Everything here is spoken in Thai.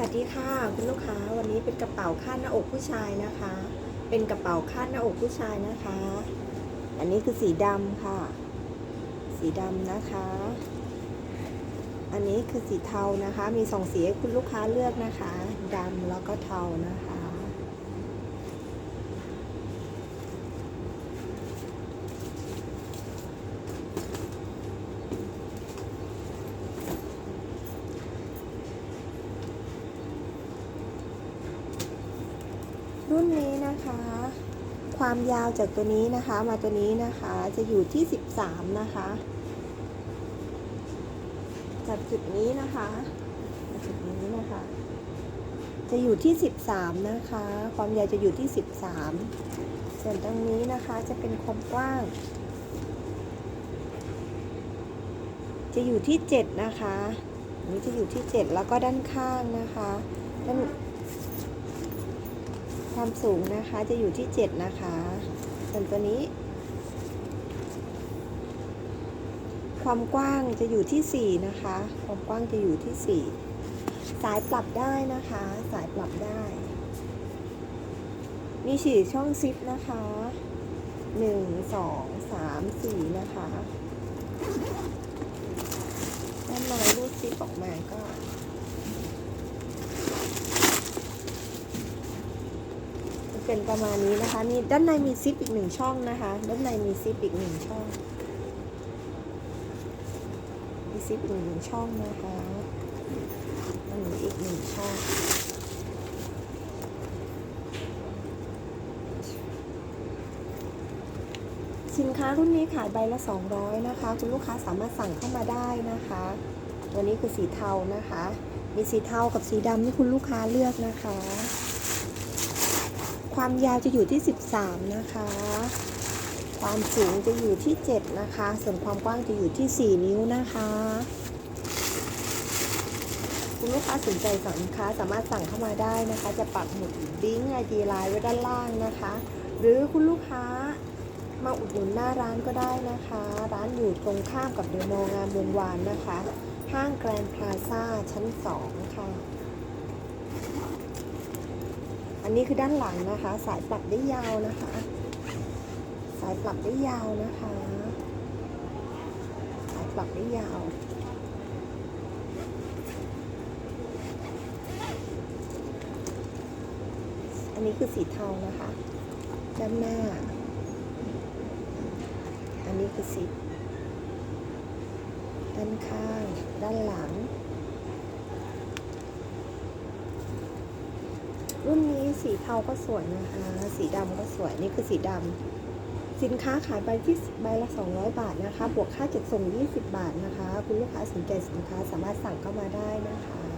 สวัสดีค่ะคุณลูกค้าวันนี้เป็นกระเป๋าคาดหน้าอกผู้ชายนะคะ เป็นกระเป๋าคาดหน้าอกผู้ชายนะคะ อันนี้คือสีดำค่ะ สีดำนะคะ อันนี้คือสีเทานะคะ มีสองสีให้คุณลูกค้าเลือกนะคะดำแล้วก็เทานะคะ รุ่นนี้นะคะ ความยาวจากตัวนี้นะคะ มาตัวนี้นะคะจะอยู่ที่ 13 นะคะ จากจุดนี้นะคะจากจุดนี้นะคะ จะอยู่ที่ 13 นะคะ ความยาวจะอยู่ที่ 13 ส่วนตรงนี้นะคะจะเป็นความกว้าง จะอยู่ที่ 7 นะคะนนี้จะอยู่ที่ 7 แล้วก็ด้านข้างนะคะด้าน ความสูงนะคะจะอยู่ที่ 7 นะคะ ส่วนตัวนี้ ความกว้างจะอยู่ที่ 4 นะคะ ความกว้างจะอยู่ที่ 4 สายปรับได้นะคะ สายปรับได้ มีฉีดช่องซิปนะคะ 1 2 3 4 นะคะด้านในรูดซิปออกมาก็ จะ เป็นประมาณนี้นะคะนี่ด้านในมีซิปอีกหนึ่งช่องนะคะ ด้านในมีซิปอีกหนึ่งช่อง มีซิปอีกหนึ่งช่องนะคะอันนี้อีกหนึ่งช่องสินค้ารุ่นนี้ขายใบละ 200 นะคะ คุณลูกค้าสามารถสั่งเข้ามาได้นะคะ ตัวนี้คือสีเทานะคะ มีสีเทากับสีดำที่คุณลูกค้าเลือกนะคะ ความยาวจะอยู่ที่ 13 นะคะ ความสูงจะอยู่ที่ 7 นะคะ ส่วนความกว้างจะอยู่ที่ 4 นิ้วนะคะ คุณลูกค้าสนใจสินค้าสามารถสั่งเข้ามาได้นะคะ จะปักหมุดลิงไอดีไลน์ไว้ด้านล่างนะคะ หรือคุณลูกค้ามาอุดหนุนหน้าร้านก็ได้นะคะ ร้านอยู่ตรงข้ามกับเดอะมงามวงวานนะคะ ห้างแกรนด์พลาซ่าชั้น 2 ค่ะ อันนี้คือด้านหลังนะคะ สายปรับได้ยาวนะคะ สายปรับได้ยาวนะคะ สายปรับได้ยาว อันนี้คือสีเทานะคะ ด้านหน้า อันนี้คือสีด้านข้าง ด้านหลังรุ่นนี้ สีเทาก็สวยนะคะ สีดำก็สวย นี่คือสีดำ สินค้าขายใบที่ใบละ 200 บาทนะคะ บวกค่าจัดส่ง 20 บาทนะคะ คุณลูกค้าสนใจสินค้าสามารถสั่งเข้ามาได้นะคะ